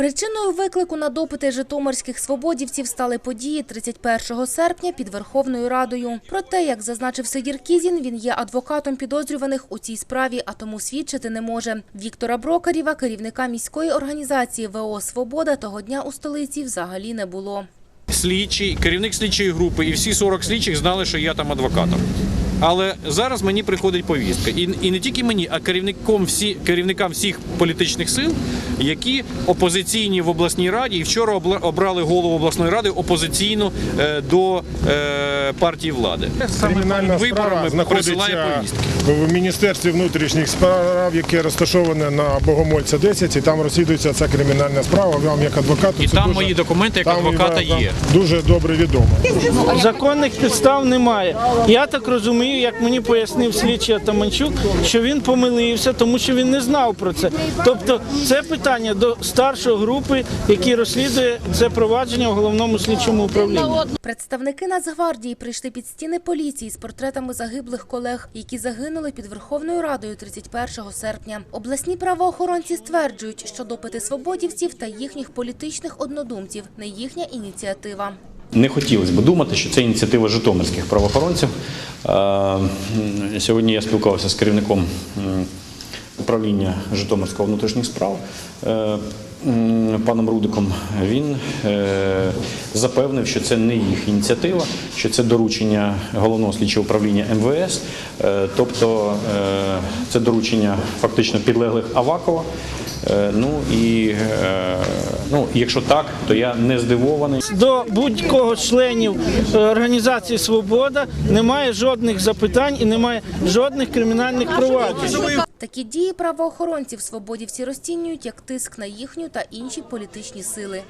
Причиною виклику на допити житомирських свободівців стали події 31 серпня під Верховною Радою. Про те, як зазначив Сидір Кізін, він є адвокатом підозрюваних у цій справі, а тому свідчити не може. Віктора Брокарєва, керівника міської організації ВО «Свобода», того дня у столиці взагалі не було. слідчий, керівник слідчої групи і всі 40 слідчих знали, що я там адвокатом. Але зараз мені приходить повістка. І, і не тільки мені, а керівником всі, керівникам всіх політичних сил, які опозиційні в обласній раді, і вчора обрали голову обласної ради опозиційну е, до е, партії влади. Кримінальна виборами справа присилає повістки. в Міністерстві внутрішніх справ, яке розташоване на Богомольця 10, і там розслідується ця кримінальна справа. Вам як адвокату І це там дуже- мої документи як там адвоката є. Дуже добре відомо. Законних підстав немає. Я так розумію, як мені пояснив слідчий Атаманчук, що він помилився, тому що він не знав про це. Тобто, це питання до старшої групи, який розслідує це провадження в головному слідчому управлінні. Представники Нацгвардії прийшли під стіни поліції з портретами загиблих колег, які загинули під Верховною Радою 31 серпня. Обласні правоохоронці стверджують, що допити свободівців та їхніх політичних однодумців не їхня ініціатива. Не хотілося б думати, що це ініціатива житомирських правоохоронців. Е, Сьогодні я спілкувався з керівником управління Житомирського внутрішніх справ е, паном Рудиком. Він е, запевнив, що це не їх ініціатива, що це доручення головного слідчого управління МВС, Е, тобто е, це доручення фактично підлеглих Авакова. Ну і ну, якщо так, то я не здивований. До будь-кого членів організації Свобода немає жодних запитань і немає жодних кримінальних проваджень. Такі дії правоохоронців свободівці розцінюють як тиск на їхню та інші політичні сили.